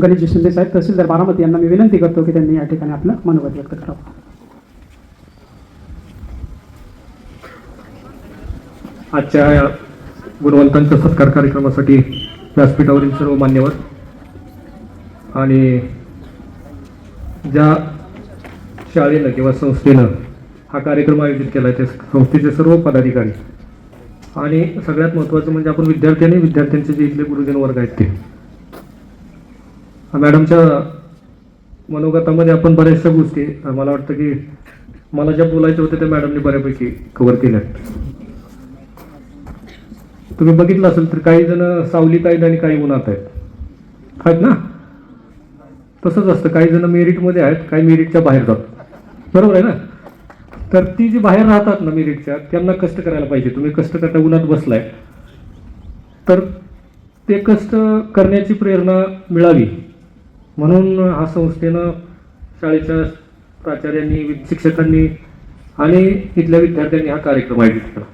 गणेश शिंदे साहेब तहसीलदार बारामती यांना मी विनंती करतो की त्यांनी या ठिकाणी आपलं मनोगत व्यक्त करावं. आजच्या या गुणवंतांच्या सत्कार कार्यक्रमासाठी व्यासपीठावरील सर्व मान्यवर आणि ज्या शाळेनं किंवा संस्थेनं हा कार्यक्रम आयोजित केला आहे त्या संस्थेचे सर्व पदाधिकारी आणि सगळ्यात महत्त्वाचं म्हणजे आपण विद्यार्थी आणि विद्यार्थ्यांचे जे इथले गुरुजन वर्ग आहेत ते. मॅडमच्या मनोगतामध्ये आपण बऱ्याचशा गोष्टी मला वाटतं की मला ज्या बोलायच्या होत्या त्या मॅडमने बऱ्यापैकी कव्हर केल्या तुम्ही बघितलं असेल तर काही जण सावलीत आहेत आणि काही उन्हात आहेत. आहेत ना? तसंच असतं. काही जण मेरिटमध्ये आहेत काही मेरिटच्या बाहेर जातात. बरोबर आहे ना? तर ती जी बाहेर राहतात ना मेरिटच्या त्यांना कष्ट करायला पाहिजे. तुम्ही कष्ट करता उन्हात बसलाय. तर ते कष्ट करण्याची प्रेरणा मिळावी. म्हणून हा संस्थेनं शाळेच्या प्राचार्यांनी शिक्षकांनी आणि इथल्या विद्यार्थ्यांनी हा कार्यक्रम आयोजित केला.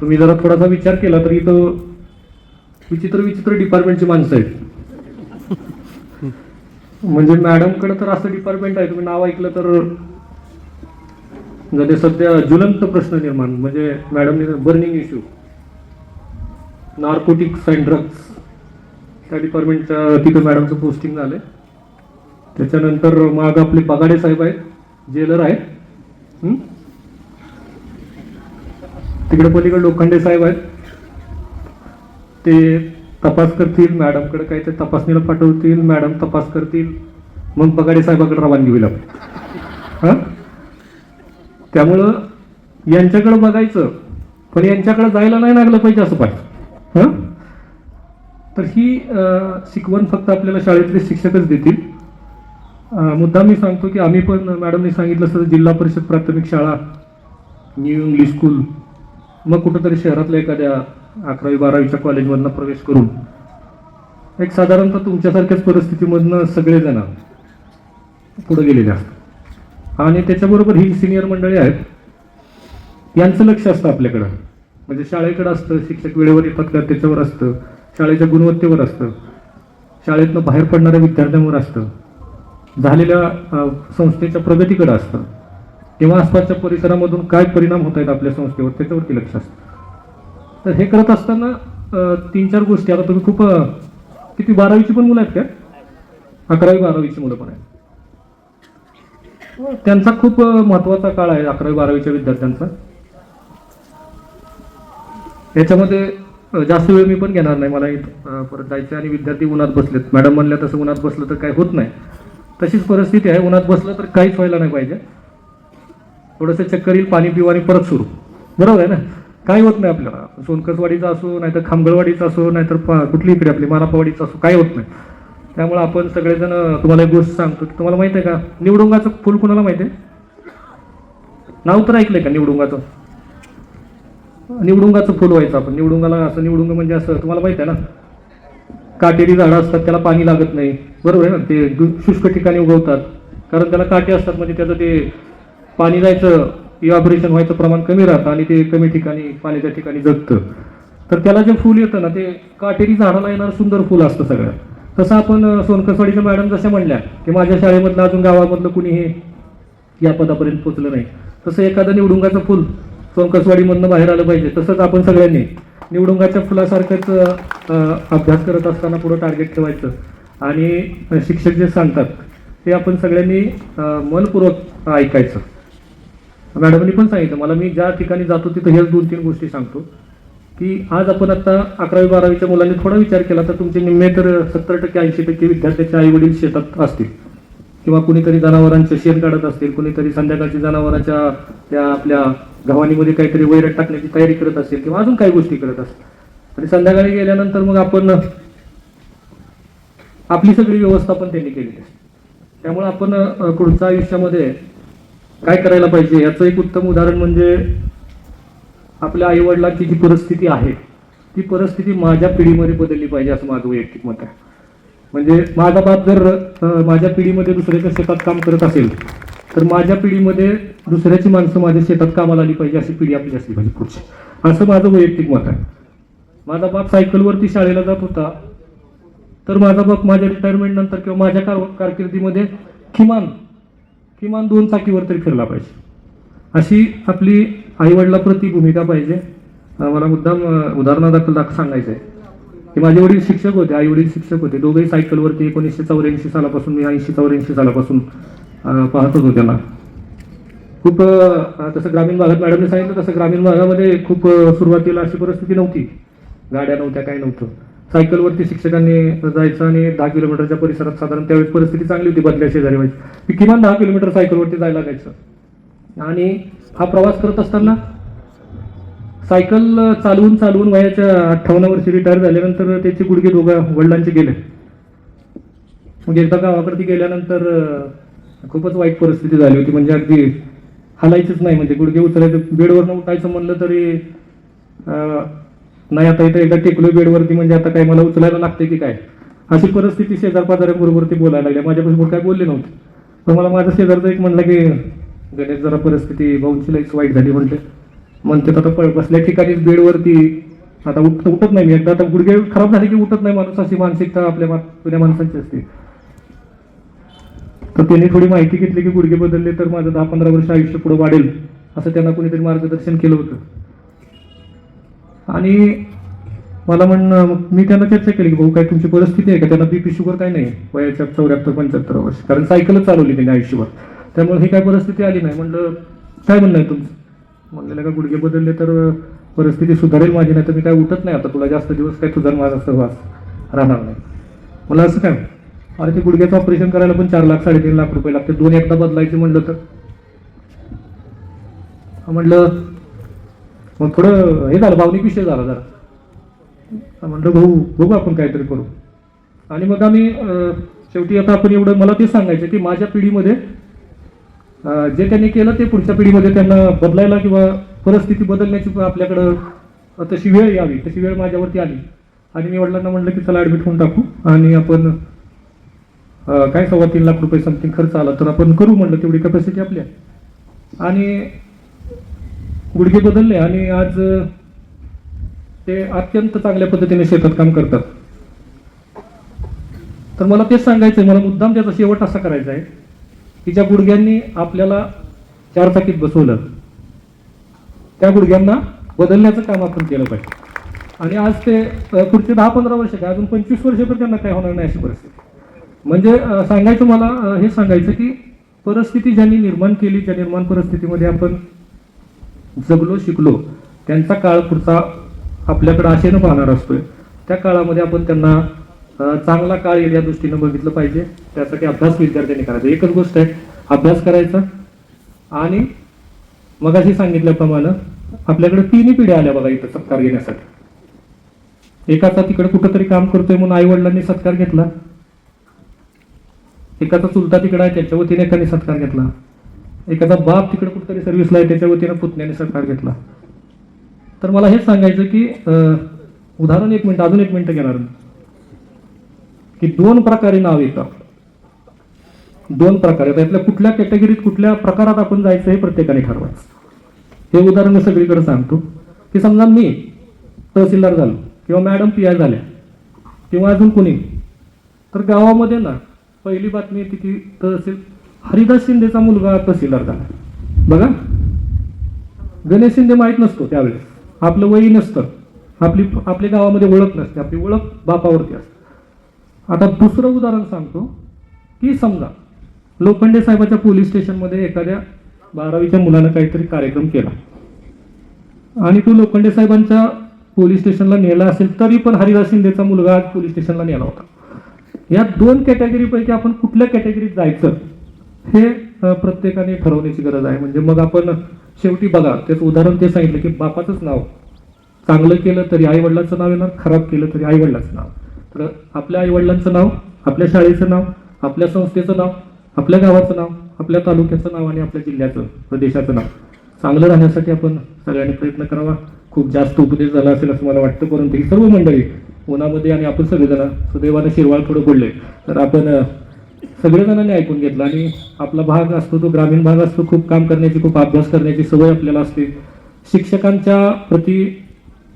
तुम्ही जरा थोडासा विचार केला तर तो विचित्र विचित्र डिपार्टमेंटची माणसं आहेत. म्हणजे मॅडमकडे तर असं डिपार्टमेंट आहे. तुम्ही नाव ऐकलं तर म्हणजे सध्या ज्वलंत प्रश्न निर्माण म्हणजे मॅडमने burning issue narcotics and drugs त्या डिपार्टमेंटच्या तिथं मॅडमचं पोस्टिंग झालंय. त्याच्यानंतर मग आपले बगाडे साहेब आहेत जेलर आहेत. तिकडे पलीकडे लोखंडे साहेब आहेत. ते तपास करतील मॅडमकडे काय ते तपासणीला पाठवतील मॅडम तपास करतील. मग बगाडे साहेबाकडे रवानगी होईल आपण हां? त्यामुळं यांच्याकडे बघायचं पण यांच्याकडे जायला नाही लागलं पाहिजे असं पाहिजे. हां? तर ही शिकवण फक्त आपल्याला शाळेतले शिक्षकच देतील. मुद्दा मी सांगतो की आम्ही पण मॅडमने सांगितलं असं जिल्हा परिषद प्राथमिक शाळा न्यू इंग्लिश स्कूल मग कुठंतरी शहरातल्या एखाद्या अकरावी बारावीच्या कॉलेजमधनं प्रवेश करून एक साधारणतः तुमच्यासारख्याच परिस्थितीमधनं सगळेजण पुढे गेलेले असतात. आणि त्याच्याबरोबर ही सिनियर मंडळी आहेत यांचं लक्ष असतं आपल्याकडं. म्हणजे शाळेकडं असतं शिक्षक वेळेवर येतात का त्याच्यावर असतं. शाळेच्या गुणवत्तेवर असतं. शाळेतनं बाहेर पडणाऱ्या विद्यार्थ्यांवर असतं. झालेल्या संस्थेच्या प्रगतीकडे असतं. किंवा आसपासच्या परिसरामधून काय परिणाम होत आहेत आपल्या संस्थेवर त्याच्यावरती लक्ष असतं. तर हे करत असताना तीन चार गोष्टी. आता तुम्ही खूप किती बारावीची पण मुलं आहेत का? अकरावी बारावीची मुलं पण आहेत. त्यांचा खूप महत्त्वाचा महत्त्वाचा काळ आहे अकरावी बारावीच्या विद्यार्थ्यांचा. याच्यामध्ये जास्त वेळ मी पण घेणार नाही मला इथं, परत जायचं आणि विद्यार्थी उन्हात बसलेत. मॅडम म्हणल्या तसं उन्हात बसलं तर काही होत नाही. तशीच परिस्थिती आहे उन्हात बसलं तर काहीच व्हायला नाही पाहिजे. थोडंसं चक्कर येईल पाणी पिऊ आणि परत सुरू. बरोबर आहे ना? काही होत नाही आपल्याला. सोनकसवाडीचा असो नाहीतर खामगळवाडीचा असो नाहीतर पा- कुठली इकडे आपली मानापवाडीचा असो काही होत नाही. त्यामुळे आपण सगळेजण तुम्हाला एक गोष्ट सांगतो की तुम्हाला माहिती आहे का? निवडुंगाचं फुल कुणाला माहिती आहे? नाव तर ऐकलंय का निवडुंगाचं? निवडुंगाचं फुल व्हायचं आपण. निवडुंगाला असं निवडुंग म्हणजे असं तुम्हाला माहिती आहे ना? काटेरी झाडं असतात त्याला पाणी लागत नाही. बरोबर आहे ना? ते दु- शुष्क ठिकाणी उगवतात. कारण त्याला काटे असतात म्हणजे त्याचं ते पाणी जायचं इव्हॅपरेशन व्हायचं प्रमाण कमी राहतं आणि ते कमी ठिकाणी पाण्याच्या ठिकाणी जगतं. तर त्याला जे फुल येतं ना ते काटेरी झाडाला येणार सुंदर फुल असतं सगळं तसं आपण सोनकसवाडीच्या मॅडम जशा म्हणल्या की माझ्या शाळेमधलं अजून गावामधलं कुणी हे या पदापर्यंत पोचलं नाही. तसं एखादं निवडुंगाचं फुल सोनकसवाडीमधनं बाहेर आलं पाहिजे. तसंच आपण सगळ्यांनी निवडुंगाच्या फुलासारखंच अभ्यास करत असताना पुढं टार्गेट ठेवायचं. आणि शिक्षक जे सांगतात ते आपण सगळ्यांनी मनपूर्वक ऐकायचं. मॅडमनी पण सांगितलं मला मी ज्या ठिकाणी जातो तिथं हेच दोन तीन गोष्टी सांगतो की आज आपण आता अकरावी बारावीच्या मुलांनी थोडा विचार केला तर तुमचे निम्मे तर सत्तर टक्के ऐंशी टक्के विद्यार्थ्याचे आई वडील शेतात असतील. किंवा कुणीतरी जनावरांचं शेण काढत असतील कुणीतरी संध्याकाळची जनावरांच्या त्या आपल्या गव्हाणीमध्ये काहीतरी वैरट टाकण्याची तयारी करत असेल किंवा अजून काही गोष्टी करत असतील. आणि संध्याकाळी गेल्यानंतर मग आपण आपली सगळी व्यवस्था पण त्यांनी केलेली असते त्यामुळे आपण पुढच्या आयुष्यामध्ये काय करायला पाहिजे याचं एक उत्तम उदाहरण म्हणजे आपल्या आईवडिलांची जी परिस्थिती आहे ती परिस्थिती माझ्या पिढीमध्ये बदलली पाहिजे असं माझं वैयक्तिक मत आहे. म्हणजे माझा बाप जर माझ्या पिढीमध्ये दुसऱ्याच्या शेतात काम करत असेल तर माझ्या पिढीमध्ये दुसऱ्याची माणसं माझ्या शेतात कामाला आली पाहिजे अशी पिढी आपली असली पाहिजे पुढची. असं माझं वैयक्तिक मत आहे. माझा बाप सायकलवरती शाळेला जात होता. तर माझा बाप माझ्या रिटायरमेंट नंतर किंवा माझ्या कार कारकिर्दीमध्ये किमान किमान दोन चाकीवर तरी फिरला पाहिजे. अशी आपली आईवडिलाप्रती भूमिका पाहिजे. मला मुद्दाम उदाहरणादाखल दाख सांगायचं आहे हे माझे वडील शिक्षक होते आई वडील शिक्षक होते. दोघेही सायकलवरती एकोणीसशे चौऱ्याऐंशी सालापासून मी ऐंशी चौऱ्याऐंशी सालापासून पाहत होतो त्यांना. खूप तसं ग्रामीण भागात मॅडमने सांगितलं तसं ग्रामीण भागामध्ये खूप सुरुवातीला अशी परिस्थिती नव्हती. गाड्या नव्हत्या काय नव्हतं. सायकलवरती शिक्षकांनी जायचं आणि दहा किलोमीटरच्या परिसरात साधारण त्यावेळेस परिस्थिती चांगली होती बदल्या शेजारी व्हायची किमान दहा किलोमीटर सायकलवरती जायला लागायचं. आणि हा प्रवास करत असताना सायकल चालवून चालवून वयाच्या अठ्ठावन्न वर्षी रिटायर झाल्यानंतर त्याचे गुडघे दोघा वडिलांचे गेले. मग एकदा गावाकडती गेल्यानंतर खूपच वाईट परिस्थिती झाली होती. म्हणजे अगदी हलायचंच नाही. म्हणजे गुडघे उचलायचं बेडवरनं उठायचं म्हणलं तरी नाही आता इथं एकदा टेकलो बेडवरती. म्हणजे आता काय मला उचलायला लागते की काय? अशी परिस्थिती शेजार पाजाऱ्याबरोबर ते बोलायला लागल्या माझ्यापासून काय बोलले नव्हते. पण मला माझा शेजारचा एक म्हणलं की गणेश जरा परिस्थिती भाऊंची लईच वाईट झाली म्हणते म्हणते आता पळ बसल्या ठिकाणीच बेडवरती. आता उठ उठत नाही मी. एकदा आता गुडघे खराब झाले की उठत नाही माणूस. अशी मानसिकता आपल्या मा- जुन्या माणसांची असते. तर त्यांनी थोडी माहिती घेतली की गुडघे बदलले तर माझं दहा पंधरा वर्ष आयुष्य पुढे वाढेल असं त्यांना कोणीतरी मार्गदर्शन केलं होतं. आणि मला म्हणणं मी त्यांना चर्चा केली की भाऊ काय तुमची परिस्थिती आहे का? त्यांना बीपी शुगर काय नाही? वयाच्या चौऱ्याहत्तर पंच्याहत्तर वर्ष. कारण सायकलच चालवली त्यांनी आयुष्यभर. त्यामुळे ही काय परिस्थिती आली नाही. म्हणलं काय म्हणणं आहे तुमचं? म्हणलेलं का गुडघे बदलले तर परिस्थिती सुधारेल माझी नाही तर मी काय उठत नाही आता. तुला जास्त दिवस काय तुझा माझा सहवास राहणार नाही. मला असं काय अरे ते गुडघ्याचं ऑपरेशन करायला पण चार लाख साडेतीन लाख रुपये लागते दोन एकदा बदलायचे म्हणलं तर. म्हटलं मग थोडं हे झालं भावनिक विषय झाला जरा. म्हटलं भाऊ बघू आपण काहीतरी करू. आणि मग आम्ही शेवटी आता आपण एवढं मला ते सांगायचं की माझ्या पिढीमध्ये जे त्यांनी केलं ते पुढच्या पिढीमध्ये त्यांना बदलायला किंवा परिस्थिती बदलण्याची आपल्याकडं तशी वेळ यावी तशी वेळ माझ्यावरती आली. आणि मी वडिलांना म्हणलं की चला ॲडमिट होऊन टाकू आणि आपण काय सव्वा तीन लाख रुपये समथिंग खर्च आला तर आपण करू म्हणलं तेवढी कॅपॅसिटी आपल्या आणि गुडघे बदलले आणि आज ते अत्यंत चांगल्या पद्धतीने शेतात काम करतात. तर मला तेच सांगायचं आहे मला मुद्दाम त्याचा शेवट असा करायचा आहे. की ज्या गुडघ्यांनी आपल्याला चार चाकीत बसवलं. त्या गुडघ्यांना बदलण्याचं काम आपण केलं पाहिजे. आणि आज ते पुढचे दहा पंधरा वर्ष काय अजून पंचवीस वर्ष त्यांना काय होणार नाही अशी परिस्थिती. म्हणजे सांगायचं मला हे सांगायचं की परिस्थिती ज्यांनी निर्माण केली त्या निर्माण परिस्थितीमध्ये आपण जगलो शिकलो त्यांचा काळ पुढचा आपल्याकडे आशेनं पाहणार असतोय. त्या काळामध्ये आपण त्यांना चांगला काळ येईल या दृष्टीनं बघितलं पाहिजे. त्यासाठी अभ्यास विद्यार्थ्यांनी करायचा. एकच गोष्ट आहे अभ्यास करायचा. आणि मग अशी सांगितल्याप्रमाणे आपल्याकडे तिन्ही पिढ्या आल्या बघा इथं सत्कार घेण्यासाठी. एकाचा तिकडे कुठंतरी काम करतोय म्हणून आई वडिलांनी सत्कार घेतला. एकाचा चुलता तिकडे आहे त्याच्या वतीने एकाने सत्कार घेतला. एकाचा बाप तिकडे कुठेतरी सर्व्हिसला आहे त्याच्या वतीने पुतण्याने सत्कार घेतला. तर मला हेच सांगायचं की उदाहरण एक मिनिट अजून एक मिनिट घेणार ही दोन प्रकारे नाव येतात दोन प्रकारे. त्यातल्या कुठल्या कॅटेगरीत कुठल्या प्रकारात आपण जायचं हे प्रत्येकाने ठरवायचं. हे उदाहरण मी सगळीकडे सांगतो. की समजा मी तहसीलदार झालो किंवा मॅडम पी आय झाल्या किंवा अजून कोणी. तर गावामध्ये ना पहिली बातमी येते की तहसील हरिदास शिंदेचा मुलगा तहसीलदार झाला. बघा. गणेश शिंदे माहीत नसतो त्यावेळेस. आपलं वयी नसतं. आपली आपल्या गावामध्ये ओळख नसते. आपली ओळख बापावरती असते. आता दुसरं उदाहरण सांगतो की समजा लोखंडे साहेबाच्या पोलीस स्टेशनमध्ये एखाद्या बारावीच्या मुलानं काहीतरी कार्यक्रम केला. आणि तो लोखंडे साहेबांच्या पोलीस स्टेशनला नेला असेल तरी पण हरिदास शिंदेचा मुलगा आज पोलीस स्टेशनला नेला होता. या दोन कॅटेगरीपैकी आपण कुठल्या कॅटेगरीत जायचं हे प्रत्येकाने ठरवण्याची गरज आहे. म्हणजे मग आपण शेवटी बघा त्याचं उदाहरण ते सांगितलं की बापाचंच नाव चांगलं केलं तरी आई वडिलांचं नाव येणार खराब केलं तरी आई वडिलांचं नाव. तर आपल्या आईवडिलांचं नाव आपल्या शाळेचं नाव आपल्या संस्थेचं नाव आपल्या गावाचं नाव आपल्या तालुक्याचं नाव आणि आपल्या जिल्ह्याचं प्रदेशाचं नाव. चांगलं राहण्यासाठी आपण सगळ्यांनी प्रयत्न करावा. खूप जास्त उपदेश झाला असेल असं मला वाटतं परंतु ही सर्व मंडळी उन्हामध्ये आणि आपण सगळेजण सुदैवानं शिरवाळ थोडं पडले तर आपण सगळेजणांनी ऐकून घेतलं आणि आपला भाग असतो तो ग्रामीण भाग असतो. खूप काम करण्याची खूप अभ्यास करण्याची सवय आपल्याला असते. शिक्षकांच्या प्रती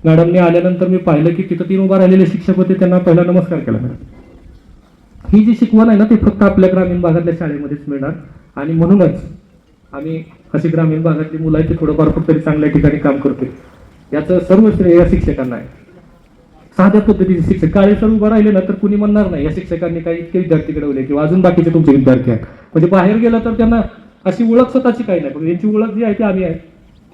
मॅडमने आल्यानंतर मी पाहिलं की तिथं तीन उभा राहिलेले शिक्षक होते त्यांना पहिला नमस्कार केला मॅडम. ही जी शिकवण आहे ना ती फक्त आपल्या ग्रामीण भागातल्या शाळेमध्येच मिळणार. आणि म्हणूनच आम्ही अशी ग्रामीण भागातली मुलं आहेत ते थोडंफार फक्त चांगल्या ठिकाणी काम करतोय याचं सर्व श्रेय या शिक्षकांना आहे. साध्या पद्धतीचे शिक्षक. काळे सर उभं राहिले ना तर कुणी म्हणणार नाही या शिक्षकांनी काही इतके विद्यार्थी घडवले किंवा अजून बाकीचे तुमचे विद्यार्थी आहेत. म्हणजे बाहेर गेलं तर त्यांना अशी ओळख स्वतःची काही नाही पण यांची ओळख जी आहे ती आम्ही आहे.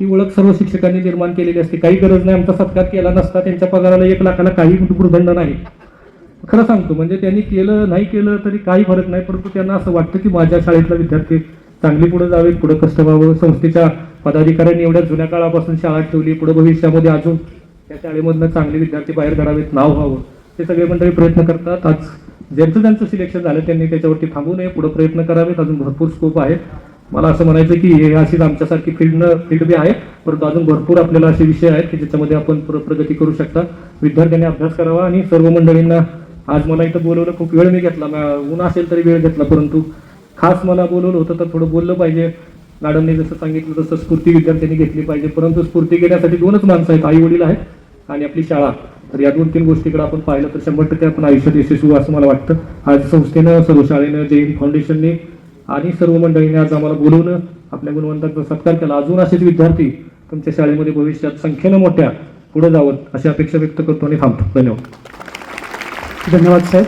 ती ओळख सर्व शिक्षकांनी निर्माण केलेली असते. काही गरज नाही आमचा सत्कार केला नसता त्यांच्या पगाराला एक लाखाला काही भूर्दंड नाही. खरं सांगतो म्हणजे त्यांनी केलं नाही केलं तरी काही फरक नाही परंतु त्यांना असं वाटतं की माझ्या शाळेतला विद्यार्थी चांगली पुढे जावे पुढे कष्ट व्हावं. संस्थेच्या पदाधिकाऱ्यांनी एवढ्या जुन्या काळापासून शाळा ठेवली पुढे भविष्यामध्ये अजून त्या शाळेमधनं चांगले विद्यार्थी बाहेर काढावेत नाव व्हावं. ते सगळे मंडळी प्रयत्न करतात. आज ज्यांचं ज्यांचं सिलेक्शन झालं त्यांनी त्याच्यावरती थांबू नये पुढे प्रयत्न करावेत. अजून भरपूर स्कोप आहे मला असं म्हणायचं की हे अशीच आमच्यासारखी फील्ड फील्ड बी आहे परंतु अजून भरपूर आपल्याला असे विषय आहेत की ज्याच्यामध्ये आपण प्र- प्रगती करू शकता. विद्यार्थ्यांनी अभ्यास करावा आणि सर्व मंडळींना आज मला इथं बोलवलं खूप वेळ मी घेतला. ऊन असेल तरी वेळ घेतला परंतु खास मला बोलवलं होतं तर थोडं बोललं पाहिजे. मॅडमने जसं सांगितलं तसं स्फूर्ती विद्यार्थ्यांनी घेतली पाहिजे. परंतु स्फूर्ती घेण्यासाठी दोनच माणसं आहेत आई वडील आहेत आणि आपली शाळा. तर या दोन तीन गोष्टीकडे आपण पाहिलं तर शंभर टक्के आपण आयुष्यात यशस्वी असं मला वाटतं. आज संस्थेनं सर्व शाळेनं जैन फाउंडेशनने आणि सर्व मंडळीने आज आम्हाला बोलवलं आपल्या गुणवंतांचा सत्कार केला. अजून असेच विद्यार्थी तुमच्या शाळेमध्ये भविष्यात संख्येनं मोठ्या पुढे जावं अशी अपेक्षा व्यक्त करतो आणि थांबतो. धन्यवाद. धन्यवाद साहेब.